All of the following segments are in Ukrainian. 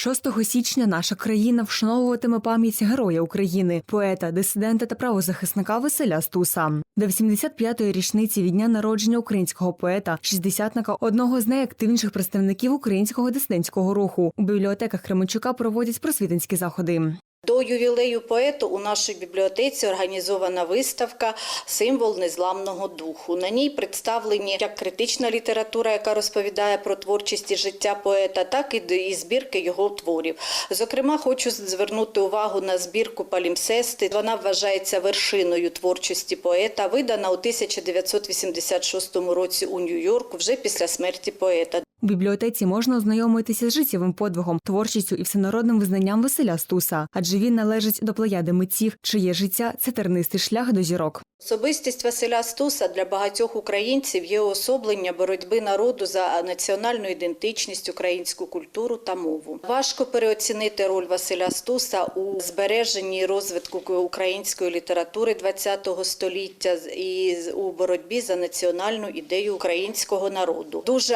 6 січня наша країна вшановуватиме пам'ять героя України, поета, дисидента та правозахисника Василя Стуса. До 85-ї річниці від дня народження українського поета, шістдесятника, одного з найактивніших представників українського дисидентського руху. У бібліотеках Кременчука проводять просвітницькі заходи. До ювілею поету у нашій бібліотеці організована виставка Символ незламного духу. На ній представлені як критична література, яка розповідає про творчість і життя поета, так і збірки його творів. Зокрема, хочу звернути увагу на збірку Палімсести. Вона вважається вершиною творчості поета, видана у 1986 році у Нью-Йорку вже після смерті поета. У бібліотеці можна ознайомитися з життєвим подвигом, творчістю і всенародним визнанням Василя Стуса, адже він належить до плеяди митців, чиє життя це тернистий шлях до зірок. Особистість Василя Стуса для багатьох українців є уособлення боротьби народу за національну ідентичність, українську культуру та мову. Важко переоцінити роль Василя Стуса у збереженні розвитку української літератури ХХ століття і у боротьбі за національну ідею українського народу. Дуже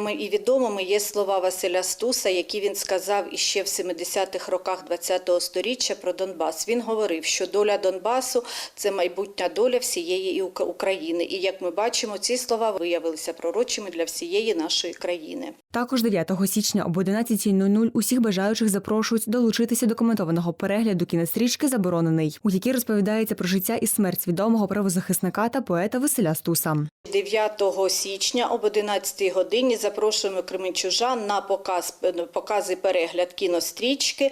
актуальними і відомими є слова Василя Стуса, які він сказав іще в 70-х роках ХХ століття про Донбас. Він говорив, що доля Донбасу це майбутня доля всієї України. І як ми бачимо, ці слова виявилися пророчими для всієї нашої країни. Також 9 січня об 11.00 усіх бажаючих запрошують долучитися до коментованого перегляду кінострічки Заборонений, у якій розповідається про життя і смерть відомого правозахисника та поета Василя Стуса. 9 січня об 11 годині запрошуємо кременчужан на показ покази перегляд кінострічки, е,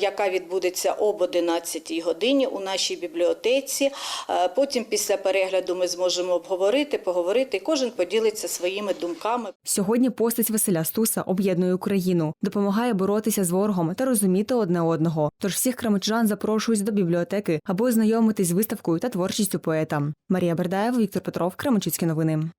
яка відбудеться об 11 годині у нашій бібліотеці. Е, Потім після перегляду ми зможемо обговорити, поговорити. і Кожен поділиться своїми думками. Сьогодні постать Василя Стуса об'єднує Україну, допомагає боротися з ворогом та розуміти одне одного. Тож всіх крамичан запрошують до бібліотеки, аби ознайомитись з виставкою та творчістю поета. Марія Бердаєва, Віктор Петров, Кременчуцькі новини.